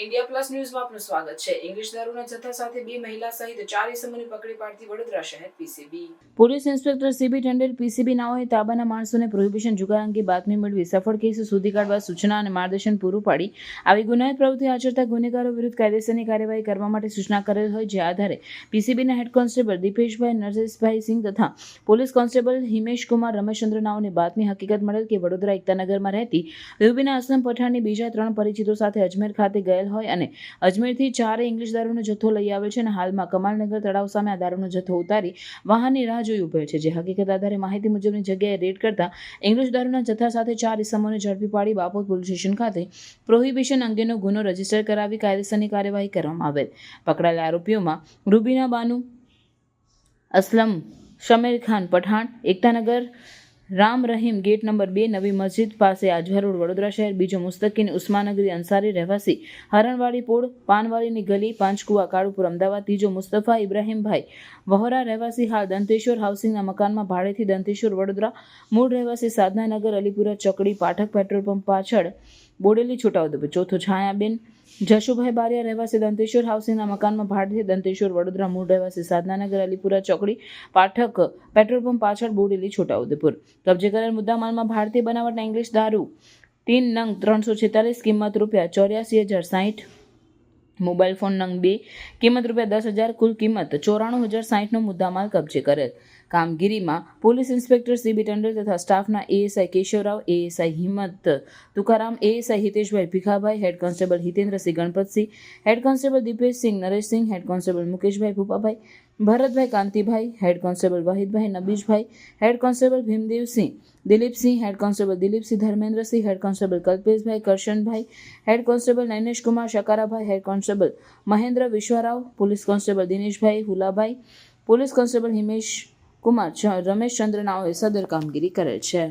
Plus ન્યૂઝમાં આપનું સ્વાગત છે. ઇંગ્લિશ દારૂના જથ્થા સાથે બે મહિલા સહિત ચાર ઇસમોની પકડી પાડતી વડોદરા શહેર PCB police inspector CB Tandel PCB નાઓએ તાબાના માણસોને પ્રોહિબિશન જુગાર અંગે બાતમી મેળવી સફળ કેસ શોધી કાઢવા સૂચના અને માર્ગદર્શન પૂરું પાડી. આવી ગુનાહિત પ્રવૃત્તિ આચરતા ગુનેગારો વિરુદ્ધ કાયદેસરની કાર્યવાહી કરવા માટે સૂચના કરેલ હોય જે આધારે પીસીબીના હેડ કોન્સ્ટેબલ દીપેશભાઈ, નરેશભાઈ સિંહ તથા પોલીસ કોન્સ્ટેબલ હિમેશ કુમાર, રમેશચંદ્ર નાઓને બાતમી હકીકત મળેલ કે વડોદરા એકતાનગરમાં રહેતી રૂબીના અસલમ પઠાણની બીજા ત્રણ પરિચિતો સાથે અજમેર ખાતે ગયેલ હોય અને અજમેરથી ચારે ઇંગ્લિશ દારૂનો જથ્થો લઈ આવ્યો છે અને હાલમાં કમાલનગર તળાવ સામે આ દારૂનો જથ્થો ઉતારી વાહનની રાહ જોઈ ઉભેલ છે. જે હકીકત આધારે માહિતી મુજબની જગ્યાએ રેડ કરતા ઇંગ્લિશ દારૂના જથ્થા સાથે ચાર ઇસમોને ઝડપી પાડી બાપોદ પોલીસ સ્ટેશન ખાતે પ્રોહિબિશન અંગેનો ગુનો રજિસ્ટર કરાવી કાયદેસરની કાર્યવાહી કરવામાં આવેલ. પકડાયેલા આરોપીઓમાં રૂબીના બાનુ અસલમ શમીર ખાન પઠાણ એકતાનગર રામ રહીમ ગેટ નંબર બે નવી મસ્જિદ પાસે આજવા રોડ વડોદરા શહેર, બીજો મુસ્તકીન ઉસ્માનગરી અંસારી રહેવાસી હરણવાડી પોળ, પાનવાડીની ગલી, પાંચકુવા, કાળુપુર, અમદાવાદ, ત્રીજો મુસ્તફા ઇબ્રાહીમભાઈ. વહોરા રહેવાસી હાલ દંતેશ્વર હાઉસિંગના મકાનમાં ભાડેથી દંતેશ્વર વડોદરા. મૂળ રહેવાસી સાધનાનગર, અલીપુરા, ચકડી, પાઠક પેટ્રોલ પંપ પાછળ બોડેલી છોટાઉદેપુર. ચોથો છાયાબેન જશુભાઈ બારિયા રહેવાસી દંતેશ્વર હાઉસિંગના મકાનમાં ભાડેથી દંતેશ્વર, વડોદરા મૂળ રહેવાસી સાધનાનગર, અલીપુરા, ચોકડી, પાઠક, પેટ્રોલ પંપ પાછળ બોડેલી, છોટાઉદેપુર. કબજે કરેલ મુદ્દામાલમાં ભારતીય બનાવટના ઇંગ્લિશ દારૂ, તીન નંગ ત્રણસો છેતાલીસ કિંમત રૂપિયા, ચોર્યાસી હજાર સાહીઠ મોબાઈલ ફોન નંગ બે, કિંમત રૂપિયા દસ હજાર, કુલ કિંમત ચોરાણું હજાર સાહીઠનો મુદ્દામાલ કબજે કરેલ કામગીરીમાં પોલીસ ઇન્સ્પેક્ટર સીબી ટંડેલ તથા સ્ટાફના ASI Keshavrao, ASI Himmat Tukaram, ASI Hiteshbhai Bhikhabhai, head constable Hitendrasinh Ganpatsinh, head constable Dipeshsinh Nareshsinh, head constable Mukeshbhai Bhupabhai Bharatbhai Kantibhai, head constable Vahidbhai Nabishbhai head constable Bhimdevsinh, Dilipsinh, head constable Dilipsinh, Dharmendrasinh, head constable Kalpeshbhai, Karshanbhai, head constable Naineshkumar Shakarabhai, head constable Mahendra Vishwarao, police constable Dineshbhai Hulabhai, police constable Himesh Kumar Rameshchandra નાઓએ સદર કામગીરી કરેલ છે.